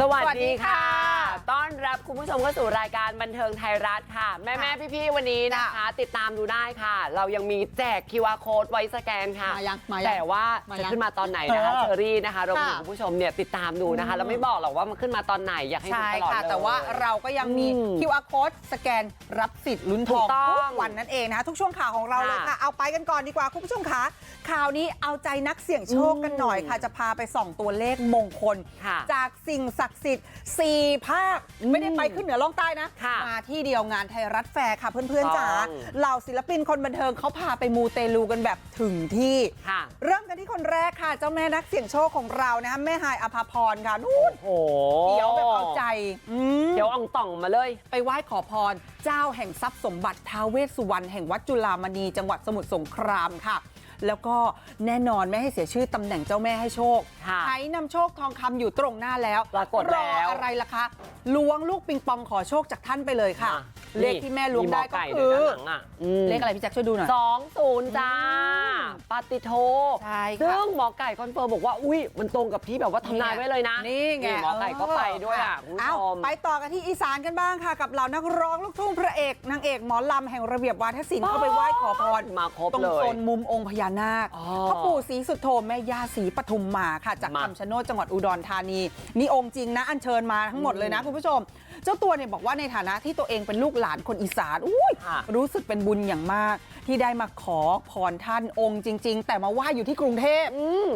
สวัสดีค่ะ ค่ะต้อนรับคุณผู้ชมเข้าสู่รายการบันเทิงไทยรัฐค่ะ แม่แม่พี่พี่ๆวันนี้นะคะจ้ะติดตามดูได้ค่ะ เรายังมีแจก QR code ไว้สแกนค่ะมายังมายังแต่ว่ามาจะยังขึ้นมาตอนไหนนะคะเออเชอรี่นะคะรวมถึงค่ะคุณผู้ชมเนี่ยติดตามดูนะคะเราไม่บอกหรอกว่ามันขึ้นมาตอนไหนอยากให้ดูใช่ตลอดค่ะเลยแต่ว่าเราก็ยังมีอืม QR code สแกนรับสิทธิ์ลุ้นทถูองกต้องทุกวันนั่นเองนะคะทุกช่วงข่าวของเราเลยค่ะค่ะเอาไปกันก่อนดีกว่าคุณผู้ชมคะข่าวนี้เอาใจนักเสี่ยงโชคกันหน่อยค่ะ จะพาไปส่องตัวเลขมงคลค่ะจากสิ่งศักดิ์สิทธิ์สี่ภาคไม่ได้ไปขึ้นเหนือล่องใต้นะ ค่ะมาที่เดียวงานไทยรัฐแฟร์ค่ะเพื่อนๆจ๋าต้อง เหล่าศิลปินคนบันเทิงเขาพาไปมูเตลูกันแบบถึงที่ ค่ะ เริ่มกันที่คนแรกค่ะ เจ้าแม่นักเสี่ยงโชคของเรานะคะแม่ฮายอภาพรค่ะนู่นโอ้โหเดี๋ยวแบบเอาใจอืม เดี๋ยวอ่องต่องมาเลย ไปไหว้ขอพร เจ้าแห่งทรัพย์สมบัติท้าวเวสสุวรรณแห่งวัดจุฬามณีจังหวัดสมุทรสงครามค่ะ แล้วก็แน่นอนไม่ให้เสียชื่อตำแหน่งเจ้าแม่ให้โชคค่ะใช้นำโชคทองคำอยู่ตรงหน้าแล้วปรากฏแล้วออะไรล่ะคะล้วงลูกปิงปองขอโชคจากท่านไปเลยค่ะอะเลขที่แม่ล้วงได้ก็มีหมอไก่คืด้วยอด้านหลังอะมเลขอะไรพี่แจ็คช่วยดูหน่อยสองศูนย์จ้าอืมปาติโทใช่ค่ะซึ่งหมอไก่คอนเฟิร์มบอกว่าอุ้ยมันตรงกับที่แบบว่าทำนายไว้เลยนะนี่ไงหมอไก่ก็ไปด้วยอะคุณผู้เอ้าชมไปต่อกันที่อีสานกันบ้างค่ะ กับเหล่านักร้องลูกทุ่งพระเอกนางเอกหมอลำแห่งระเบียบวาทศิลป์เข้าไปไหว้ขอพรมาครบตรงเลโซยนมุมองค์พญานาคอ๋อพ่อปู่ศรีสุโธแม่ย่าศรีปทุมมาค่ะจากมาคำชะโนดจังหวัดอุดรธานีนี่องค์จริงนะอัญเชิญมาทั้งหมดเลยนะคุณผู้ชม เจ้าตัวเนี่ยบอกว่าในฐานะที่ตัวเองเป็นลูกหลานคนอีสานอุ้ยค่ะรู้สึกเป็นบุญอย่างมาก ที่ได้มาขอพรท่านองค์จริง ๆ แต่มาไหว้อยู่ที่กรุงเทพอืม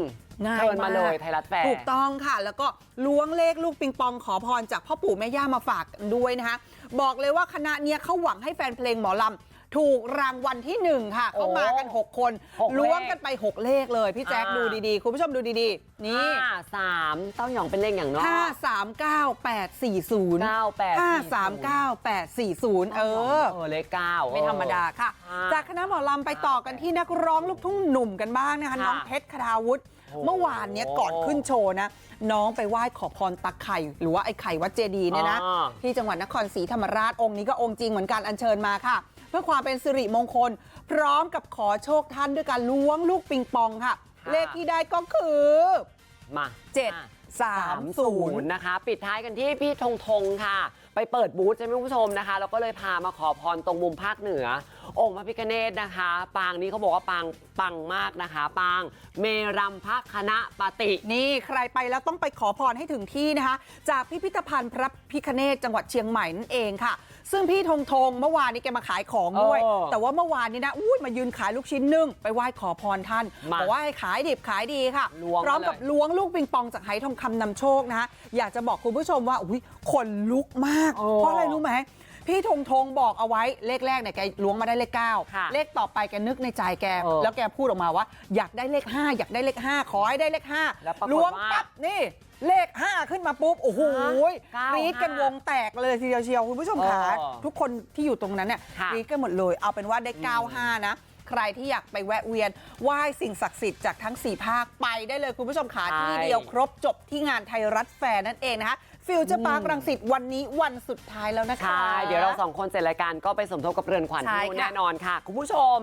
ง่ายเชิญมาเลยกไทยรัฐแฟร์ถูกต้องค่ะ แล้วก็ล้วงเลขลูกปิงปองขอพรจากพ่อปู่แม่ย่ามาฝากกันด้วยนะคะบอกเลยว่าคณะเนี้ยเขาหวังให้แฟนเพลงหมอลำ ถูกรางวัลที่หนึ่งค่ะโอ้เขามากัน 6 คนหกเลขล้วงกันไป 6 เลขเลย พี่แจ๊คอ่าดูดี ๆ คุณผู้ชมดูดีๆ นี่ห้าสามเต้าหยองเป็นเลขอย่างเน้อย5 3 9 8 4 0เก้าแปด5 3 9 8 4 0 เออเออเลขเก้าไม่ธรรมดาค่ะอ่าจากคณะหมอลำไปต่อกันที่นักร้องลูกทุ่งหนุ่มกันบ้างนะคะค่ะน้องเพชรคทาวุฒิโอ้เมื่อวานเนี้ยก่อนขึ้นโชว์นะน้องไปไหว้ขอพรตาไข่หรือว่าไอ้ไข่วัดเจดีย์เนี่ยนะอ่าที่จังหวัดนครศรีธรรมราชองค์นี้ก็องค์จริงเหมือนกันอัญเชิญมาค่ะ เพื่อความเป็นสิริมงคล พร้อมกับขอโชคท่านด้วยการล้วงลูกปิงปองค่ะ เลขที่ได้ก็คือมาเจ็ด สามศูนย์นะคะ ปิดท้ายกันที่พี่ธงธงค่ะ ไปเปิดบูธใช่ไหมคุณผู้ชมนะคะ แล้วก็เลยพามาขอพรตรงมุมภาคเหนือ องค์พระพิฆเนศนะคะ ปางนี้เขาบอกว่าปางปังมากนะคะ ปางเมรัมพะคณะปฏิ นี่ใครไปแล้วต้องไปขอพรให้ถึงที่นะคะ จากพิพิธภัณฑ์พระพิคเนตจังหวัดเชียงใหม่นั่นเองค่ะ ซึ่งพี่ธงธงเมื่อวานนี้แกมาขายของด้วย เออแต่ว่าเมื่อวานนี้นะอุ้ยมายืนขายลูกชิ้นนึ่งไปไหว้ขอพรท่านมาบอกว่าให้ขายดิบขายดีค่ะล้วงพร้อมกับมาเลย ล้วงลูกปิงปองจากไหทองคำนำโชคนะคะอยากจะบอกคุณผู้ชมว่าอุ้ยขนลุกมากโอ้เพราะอะไรรู้ไหมพี่ธงธงบอกเอาไว้เลขแรกเนี่ยแกล้วงมาได้เลขเก้าค่ะเลขต่อไปแกนึกในใจแกเออแล้วแกพูดออกมาว่า อยากได้เลข 5 อยากได้เลข 5 ขอให้ได้เลข5แล้วปรากฏล้วงว่าปั๊บนี่เลข 5 ขึ้นมาปุ๊บ โอ้โหเก้ากรี๊ดกันห้าวงแตกเลยทีเดียวเชียวคุณผู้ชมค่ะเออทุกคนที่อยู่ตรงนั้นเนี่ยค่ะกรี๊ดกันหมดเลย เอาเป็นว่าได้ 95 นะ ใครที่อยากไปแวะเวียนไหว้สิ่งศักดิ์สิทธิ์จากทั้ง 4 ภาคไปได้เลยคุณผู้ชมขาที่เดียวครบจบที่งานไทยรัฐแฟร์นั่นเองนะคะฟิวเจอร์พาร์ครังสิตวันนี้วันสุดท้ายแล้วนะคะใช่เดี๋ยวเราสองคนเสร็จรายการก็ไปสมทบกับเรือนขวัญใช่ที่นู่นค่ะแน่นอนค่ะ คุณผู้ชม